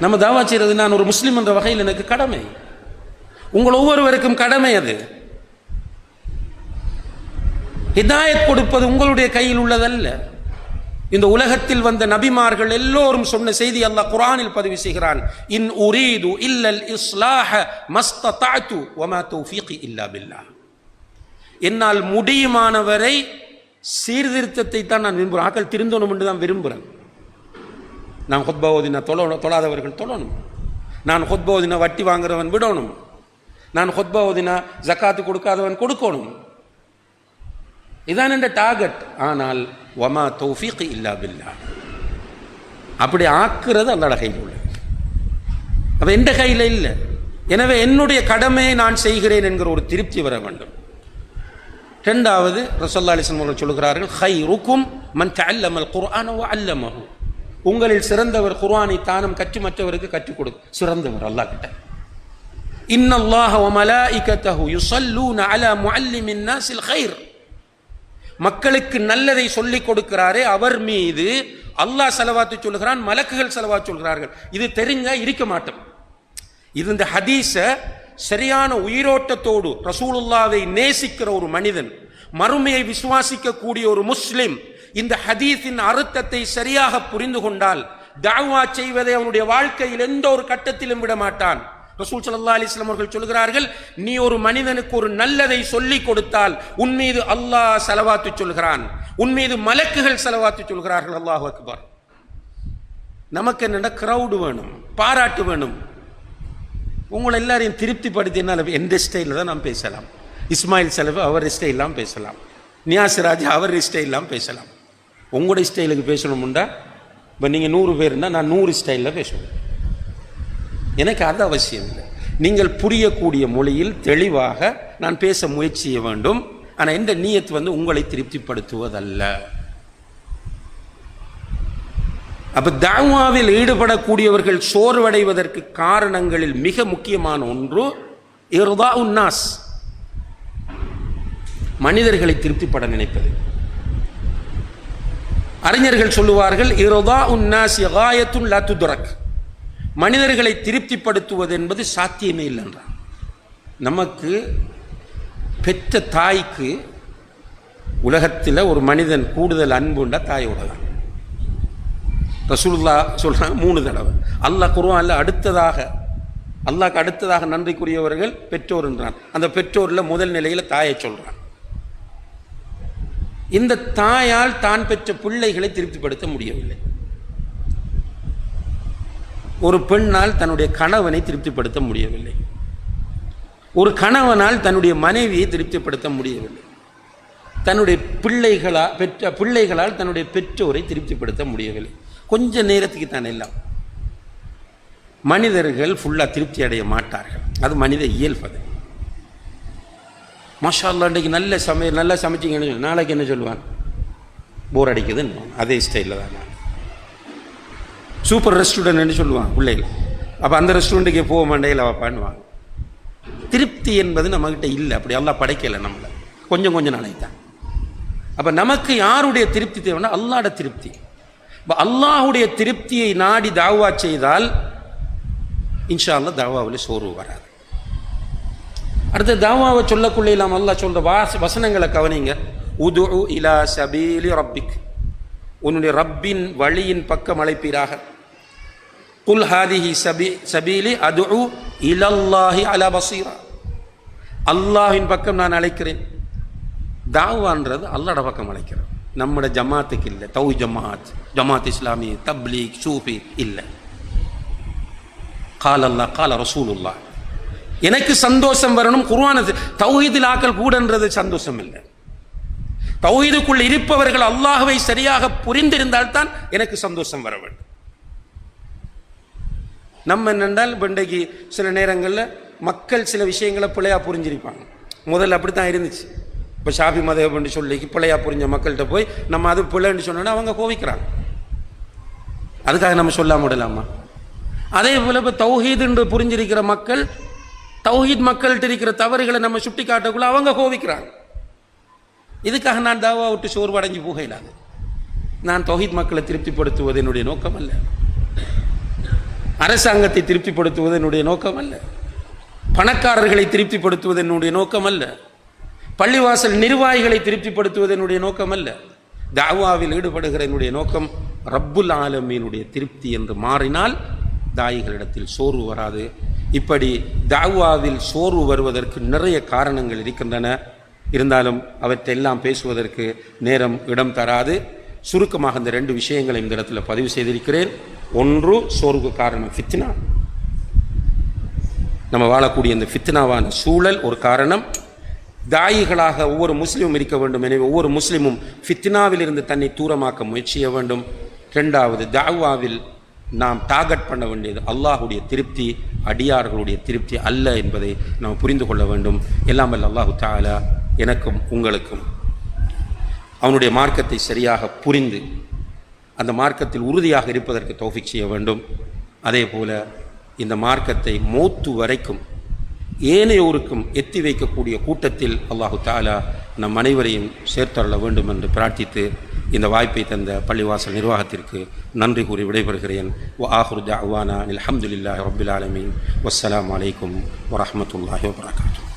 நம்ம தாவா செய்கிறது நான் ஒரு முஸ்லீம் என்ற வகையில் எனக்கு கடமை. உங்கள் ஒவ்வொருவருக்கும் கடமை அது. ஹிதாயத் கொடுப்பது உங்களுடைய கையில் உள்ளதல்ல. இந்த உலகத்தில் வந்த நபிமார்கள் எல்லோரும் சொன்ன செய்தி அல்லாஹ் குரானில் பதிவு செய்கிறான். இன் உரீது இல்லல் இஸ்லாஹ மஸ்ததஅது வமா தௌஃபீகி இல்லா பில்லா என்னால் முடியுமானவரை சீர்திருத்தத்தை தான் நான் விரும்புகிறேன் ஆக்கள் திருந்தணும் என்று தான் விரும்புகிறேன் நான் ஹொத்பா ஓதினா தொழணும் தொழாதவர்கள் தொழணும். நான் ஹொத்பா ஓதினா வட்டி வாங்குறவன் விடணும். நான் ஹொத்பா ஓதினா ஜக்காத்து கொடுக்காதவன் கொடுக்கணும். இதான் என்ற டார்கெட் ஆனால் வமா தௌஃபீக் இல்லா பில்லா. அப்படி ஆக்குறது அல்லாட கையில் உள்ளது. அப்போ எந்த கையில் இல்லை. எனவே என்னுடைய கடமையை நான் செய்கிறேன் என்கிற ஒரு திருப்தி வர வேண்டும். ரெண்டாவது ரசல்லா அலிசன் அவர்கள் சொல்கிறார்கள் ஹை ருக்கும் மன் தல்லமல் குர்ஆன அல்லமஹு உங்களில் சிறந்தவர் குர்ஆனை தானம் கற்று மற்றவருக்கு கற்றுக் கொடு. சிறந்தவர் அல்லாஹ் கிட்ட. இன்னல்லாஹ வ மலாயிகத்தஹு யுஸல்லூன அலா முஅல்லிமின் நாஸில் கைர். மக்களுக்கு நல்லதை சொல்லிக் கொடுக்கிறாரே அவர் மீது அல்லாஹ் செலவாத்து சொல்கிறான் மலக்குகள் செலவாத்து சொல்கிறார்கள். இது தெரிஞ்ச இருக்க மாட்டோம். இது இந்த ஹதீஸ சரியான உயிரோட்டத்தோடு ரசூலுல்லாவை நேசிக்கிற ஒரு மனிதன் மறுமையை விசுவாசிக்கக்கூடிய ஒரு முஸ்லிம் இந்த ஹதீஸின் அர்த்தத்தை சரியாக புரிந்து கொண்டால் தாவா செய்வதை அவனுடைய வாழ்க்கையில் எந்த ஒரு கட்டத்திலும் விட மாட்டான். ரசூல் சல்லா அலிஸ்லாம் அவர்கள் சொல்கிறார்கள் நீ ஒரு மனிதனுக்கு ஒரு நல்லதை சொல்லி கொடுத்தால் உன் மீது அல்லாஹ் செலவாத்து சொல்கிறான். உன் மீது மலக்குகள் செலவாத்து சொல்கிறார்கள். அல்லாஹ் அக்பர். நமக்கு என்னென்ன க்ரௌடு வேணும் பாராட்டு வேணும். உங்களை எல்லாரையும் திருப்திப்படுத்தினால் எந்த ஸ்டைலில் தான் நாம் பேசலாம். இஸ்மாயில் செலவு அவர் ஸ்டைலாம் பேசலாம். நியாசராஜ் அவர் ஸ்டைலாம் பேசலாம். உங்களுடைய ஸ்டைலுக்கு பேசணுமுண்டா? இப்போ நீங்கள் நூறு பேர்னா நான் நூறு ஸ்டைலில் பேசணும் எனக்கு அது அவசியம் இல்லை. நீங்கள் புரியக்கூடிய மொழியில் தெளிவாக நான் பேச முயற்சி செய்ய வேண்டும். ஆனால் எந்த நீயத்து வந்து உங்களை திருப்திப்படுத்துவதல்ல. அப்போ தாவாவில் ஈடுபடக்கூடியவர்கள் சோர்வடைவதற்கு காரணங்களில் மிக முக்கியமான ஒன்று இருதா உன்னாஸ் மனிதர்களை திருப்திப்பட நினைப்பது. அறிஞர்கள் சொல்லுவார்கள் இர்தா உன்னாசி யகாயத்துன் லா துரக் மனிதர்களை திருப்திப்படுத்துவது என்பது சாத்தியமே இல்லை என்றான் நமக்கு பெற்ற தாய்க்கு உலகத்தில் ஒரு மனிதன் கூடுதல் அன்புண்டா தாயோட தான் ரசூல்லா சொல்கிறாங்க மூணு தடவை. அல்லாஹ் குருவான்ல அடுத்ததாக அல்லாஹ்க்கு அடுத்ததாக நன்றிக்குரியவர்கள் பெற்றோர் என்றான். அந்த பெற்றோரில் முதல் நிலையில் தாயை சொல்கிறான் இந்த தாயால் தான் பெற்ற பிள்ளைகளை திருப்திப்படுத்த முடியவில்லை. ஒரு பெண்ணால் தன்னுடைய கணவனை திருப்திப்படுத்த முடியவில்லை. ஒரு கணவனால் தன்னுடைய மனைவியை திருப்திப்படுத்த முடியவில்லை. தன்னுடைய பிள்ளைகளா பெற்ற பிள்ளைகளால் தன்னுடைய பெற்றோரை திருப்திப்படுத்த முடியவில்லை. கொஞ்ச நேரத்துக்கு தான் எல்லாம். மனிதர்கள் ஃபுல்லாக திருப்தி அடைய மாட்டார்கள். அது மனித இயல்பது மஷாலா அல்லா இன்றைக்கு நல்ல சமையல் நல்லா சமைச்சிங்கன்னு சொல்லு நாளைக்கு என்ன சொல்லுவான்? போர் அடிக்குதுன்னு அதே ஸ்டைலில் தான் சூப்பர் ரெஸ்டாரண்ட்னு சொல்லுவான் பிள்ளைகள். அப்போ அந்த ரெஸ்டாரண்ட்டுக்கு போக மாட்டேயில் வாப்பான்னுவாங்க திருப்தி என்பது நம்மக்கிட்ட இல்லை. அப்படி எல்லாம் படைக்கலை நம்மளை. கொஞ்சம் கொஞ்சம் நாளைக்கு தான். அப்போ நமக்கு யாருடைய திருப்தி தேவைன்னா அல்லாட திருப்தி. இப்போ அல்லாஹுடைய திருப்தியை நாடி தாவா செய்தால் இன்ஷா அல்லா தாவாவில் சோர்வு வராது. அடுத்த தாவாவை சொல்லக்குள்ளே இல்லாமல் அல்லா சொல்ற வாச வசனங்களை கவனிங்க. உது இலா சபீலி ரப்பிக். உன்னுடைய ரப்பின் வழியின் பக்கம் அழைப்பீராக. குல் ஹாதிஹி சபி சபீலி அது இலல்லாஹி அலா பசீரா. அல்லாஹின் பக்கம் நான் அழைக்கிறேன். தாவான்றது அல்லாட பக்கம் அழைக்கிறேன் நம்மட ஜமாத்துக்கு இல்லை. தௌ ஜமாத் ஜமாத் இஸ்லாமி தப்லீக் சூஃபி இல்லை. கால் அல்லா கால ரசூலுல்லா எனக்கு சந்தோஷம் வரணும். குருவானது தௌஹீதில் ஆக்கல் கூடன்றது சந்தோஷம் இல்லை தௌஹீதுக்குள் இருப்பவர்கள் அல்லாஹுவை சரியாக புரிந்திருந்தால்தான் எனக்கு சந்தோஷம் வர வேண்டும். நம்ம என்னென்றால் இன்றைக்கு சில நேரங்களில் மக்கள் சில விஷயங்களை பிழையா புரிஞ்சிருப்பாங்க. முதல்ல அப்படி தான் இருந்துச்சு. இப்போ ஷாபி மதேவன்னு சொல்லி பிழையா புரிஞ்ச மக்கள்கிட்ட போய் நம்ம அது பிள்ளைன்னு சொன்னோன்னா அவங்க கோவிக்கிறாங்க. அதுக்காக நம்ம சொல்லாம விடலாமா? அதே போல இப்போ தௌஹீதுன்று புரிஞ்சிருக்கிற மக்கள் தௌஹீத் மக்கள்கிட்ட இருக்கிற தவறுகளை நம்ம சுட்டி காட்டக்குள்ள அவங்க கோவிக்கிறாங்க இதுக்காக நான் தாவா விட்டு சோர்வடைஞ்சு போக இல்லாது நான் தௌஹீத் மக்களை திருப்திப்படுத்துவது என்னுடைய நோக்கம் அல்ல அரசாங்கத்தை திருப்திப்படுத்துவது என்னுடைய நோக்கம் அல்ல பணக்காரர்களை திருப்திப்படுத்துவது என்னுடைய நோக்கம் அல்ல பள்ளிவாசல் நிர்வாகிகளை திருப்திப்படுத்துவது என்னுடைய நோக்கம் அல்ல தாவாவில் ஈடுபடுகிற என்னுடைய நோக்கம் ரப்புல் ஆலமீனுடைய திருப்தி என்று மாறினால் தாயிகளிடத்தில் சோர்வு வராது. இப்படி தாவாவில் சோர்வு வருவதற்கு நிறைய காரணங்கள் இருக்கின்றன. இருந்தாலும் அவற்றையெல்லாம் பேசுவதற்கு நேரம் இடம் தராது. சுருக்கமாக இந்த ரெண்டு விஷயங்களை இந்த இடத்துல பதிவு செய்திருக்கிறேன். ஒன்று சோர்வு காரணம் ஃபித்னா. நம்ம வாழக்கூடிய இந்த ஃபித்னாவான சூழல் ஒரு காரணம். தாயிகளாக ஒவ்வொரு முஸ்லீமும் இருக்க வேண்டும். எனவே ஒவ்வொரு முஸ்லீமும் ஃபித்னாவில் இருந்து தன்னை தூரமாக்க முயற்சிய வேண்டும். ரெண்டாவது தாவாவில் நாம் டார்கெட் பண்ண வேண்டியது அல்லாஹுடைய திருப்தி அடியார்களுடைய திருப்தி அல்ல என்பதை நாம் புரிந்து கொள்ள வேண்டும். எல்லாம் அல்ல அல்லாஹு தாலா எனக்கும் உங்களுக்கும். அவனுடைய மார்க்கத்தை சரியாக புரிந்து அந்த மார்க்கத்தில் உறுதியாக இருப்பதற்கு தோஃபிக் செய்ய வேண்டும். அதே போல இந்த மார்க்கத்தை மோத்து வரைக்கும் ஏனையோருக்கும் எத்தி வைக்கக்கூடிய கூட்டத்தில் அல்லாஹு தாலா நம் அனைவரையும் சேர்த்தள்ள வேண்டும் என்று பிரார்த்தித்து இந்த வாய்ப்பை தந்த பள்ளிவாசல் நிர்வாகத்திற்கு நன்றி கூறி விடைபெறுகிறேன். வ ஆஹுர் தாவானா அல்ஹம்துலில்லாஹி ரபில் ஆலமீன். வஸ்ஸலாமு அலைக்கும் வரஹ்மத்துல்லாஹி வபரகாத்துஹு.